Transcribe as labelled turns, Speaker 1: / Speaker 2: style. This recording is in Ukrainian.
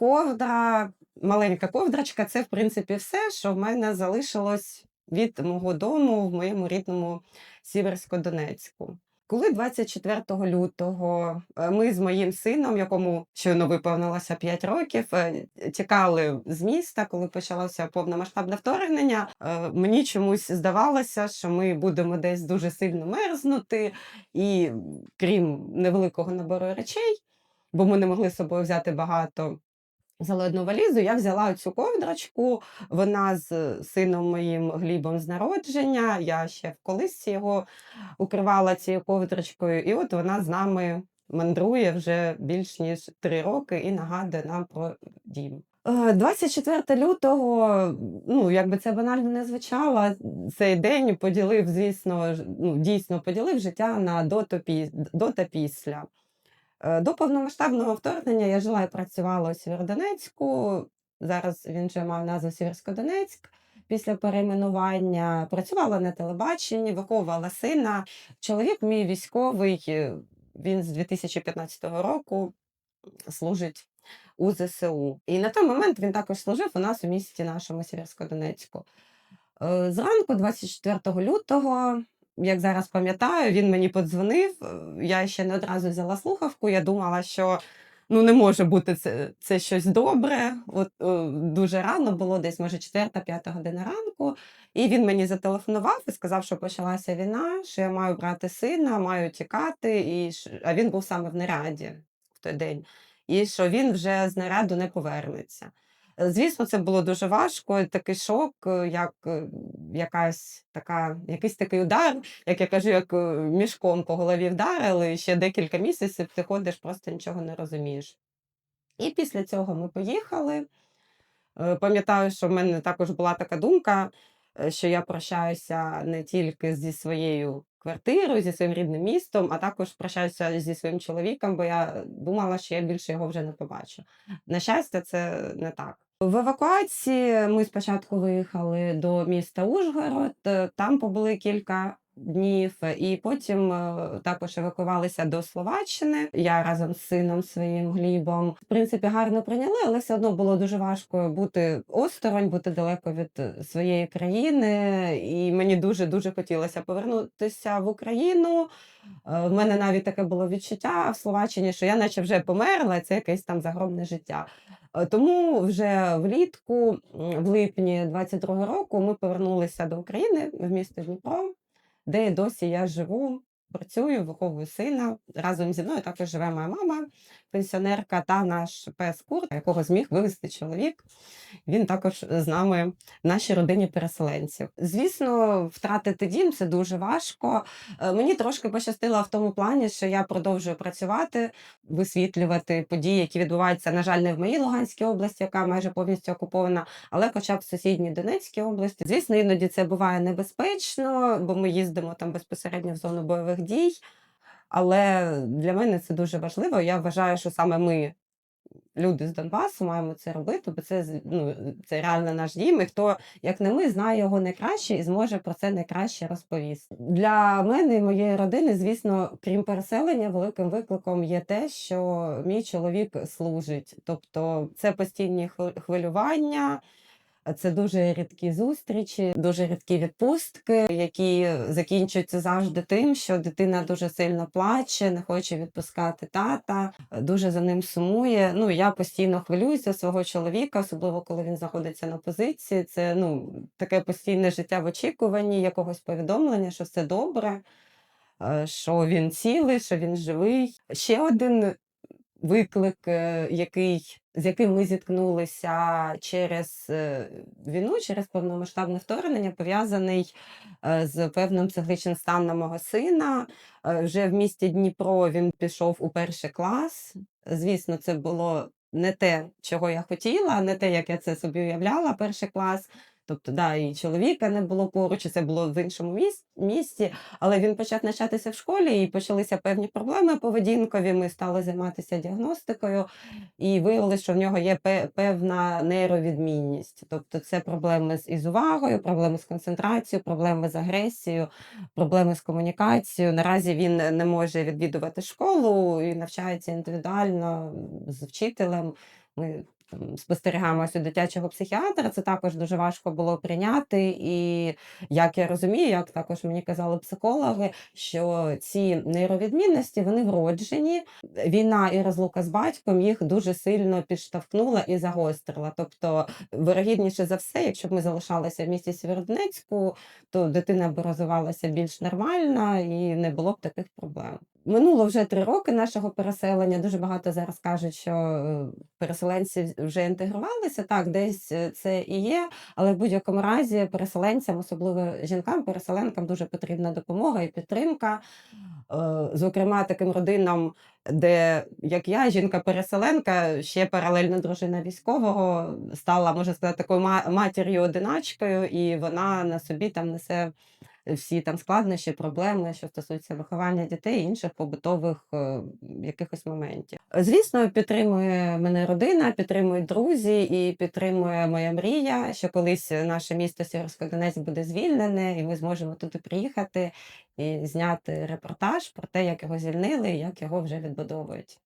Speaker 1: ковдра, маленька ковдрочка це, в принципі, все, що в мене залишилось від мого дому в моєму рідному Сіверсько-Донецьку. Коли 24 лютого е, ми з моїм сином, якому щойно виповнилося 5 років, е, тікали з міста, коли почалося повномасштабне вторгнення, е, мені чомусь здавалося, що ми будемо десь дуже сильно мерзнути, і крім невеликого набору речей, бо ми не могли з собою взяти багато. Взяла одну валізу, я взяла цю ковдрочку. Вона з сином моїм Глібом з народження. Я ще в колисці його укривала цією ковдрочкою, і от вона з нами мандрує вже більш ніж три роки і нагадує нам про дім. Е, 24 лютого, ну якби це банально не звучало, цей день поділив, звісно, ну, дійсно поділив життя на до та після. Е, До повномасштабного вторгнення я жила і працювала у Сєвєродонецьку. Зараз він вже мав назву Сєвєрсько-Донецьк. Після перейменування працювала на телебаченні, виховувала сина. Чоловік мій військовий, е, він з 2015 року служить у ЗСУ. І на той момент він також служив у нас у місті нашому Сєвєрсько-Донецьку. Е, Зранку, 24 лютого, як зараз пам'ятаю, він мені подзвонив. е, Я ще не одразу взяла слухавку. Я думала, що ну не може бути це, це щось добре. От е, дуже рано було, десь може 4-5 година ранку. І він мені зателефонував і сказав, що почалася війна, що я маю брати сина, маю тікати. І а він був саме в наряді в той день, і що він вже з наряду не повернеться. Звісно, це було дуже важко, такий шок, е, як е, якась така, якийсь такий удар, як я кажу, як е, мішком по голові вдарили, і ще декілька місяців ти ходиш, просто нічого не розумієш. І після цього ми поїхали. Пам'ятаю, що в мене також була така думка, що я прощаюся не тільки зі своєю квартирою, зі своїм рідним містом, а також прощаюся зі своїм чоловіком, бо я думала, що я більше його вже не побачу. На щастя, це не так. В евакуації ми спочатку виїхали до міста Ужгород, е, там побули кілька днів, і потім е, також евакувалися до Словаччини. Я разом з сином своїм Глібом. В принципі, гарно прийняли, але все одно було дуже важко бути осторонь, бути далеко від своєї країни. І мені дуже дуже хотілося повернутися в Україну. Е, В мене навіть таке було відчуття в Словаччині, що я наче вже померла, це якесь там загробне життя. Е, Тому вже влітку, в липні 22 року, ми повернулися до України в місто Дніпро, де досі я живу, працюю, виховую сина. Разом зі мною також живе моя мама, пенсіонерка та наш пес Курт, якого зміг вивезти чоловік. Він також з нами в нашій родині переселенців. Звісно, втратити дім це дуже важко. Е, Мені трошки пощастило в тому плані, що я продовжую працювати, висвітлювати події, які відбуваються, на жаль, не в моїй Луганській області, яка майже повністю окупована, але хоча б в сусідній Донецькій області. Звісно, іноді це буває небезпечно, бо ми їздимо там безпосередньо в зону бойових дій. Але для мене це дуже важливо. Я вважаю, що саме ми, люди з Донбасу, маємо це робити, бо це ну, це реально наш дім. І хто, як не ми, знає його найкраще і зможе про це найкраще розповісти. Для мене і моєї родини, звісно, крім переселення, великим викликом є те, що мій чоловік служить. Тобто це постійні хвилювання. Це дуже рідкі зустрічі, дуже рідкі відпустки, які закінчуються завжди тим, що дитина дуже сильно плаче, не хоче відпускати тата, дуже за ним сумує. Ну я постійно хвилююся свого чоловіка, особливо коли він знаходиться на позиції. Це ну таке постійне життя в очікуванні якогось повідомлення, що все добре, е, що він цілий, що він живий. Ще один виклик, е, який, з яким ми зіткнулися через е, війну, через повномасштабне вторгнення, пов'язаний е, з певним психічним станом мого сина. Е, Вже в місті Дніпро він пішов у перший клас. Звісно, це було не те, чого я хотіла, не те, як я це собі уявляла, перший клас. Тобто, да, і чоловіка не було поруч, це було в іншому міс- місті, але він почав навчатися в школі, і почалися певні проблеми поведінкові. Ми стали займатися діагностикою, і виявилося, що в нього є певна нейровідмінність. Тобто, це проблеми з із увагою, проблеми з концентрацією, проблеми з агресією, проблеми з комунікацією. Наразі він не може відвідувати школу і навчається індивідуально з вчителем. Ми у дитячого психіатра. Це також дуже важко було прийняти. І як я розумію, як також мені казали психологи, що ці нейровідмінності вони вроджені. Війна і розлука з батьком їх дуже сильно підштовхнула і загострила. Тобто, вирогідніше за все, якщо б ми залишалися в місті Сєвєродонецьку, то дитина б розвивалася більш нормально і не було б таких проблем. Минуло вже три роки нашого переселення. Дуже багато зараз кажуть, що е, переселенці вже інтегрувалися. Так, десь е, це і є, але в будь-якому разі переселенцям, особливо жінкам, переселенкам, дуже потрібна допомога і підтримка. Е, Зокрема, таким родинам, де як я, жінка-переселенка, ще паралельно дружина військового, стала, можна сказати, такою матір'ю одиначкою, і вона на собі там несе всі там складнощі, проблеми, що стосуються виховання дітей і інших побутових е, якихось моментів. Звісно, підтримує мене родина, підтримують друзі і підтримує моя мрія, що колись наше місто Сєвєрсько-Донецьк буде звільнене, і ми зможемо туди приїхати і зняти репортаж про те, як його звільнили і як його вже відбудовують.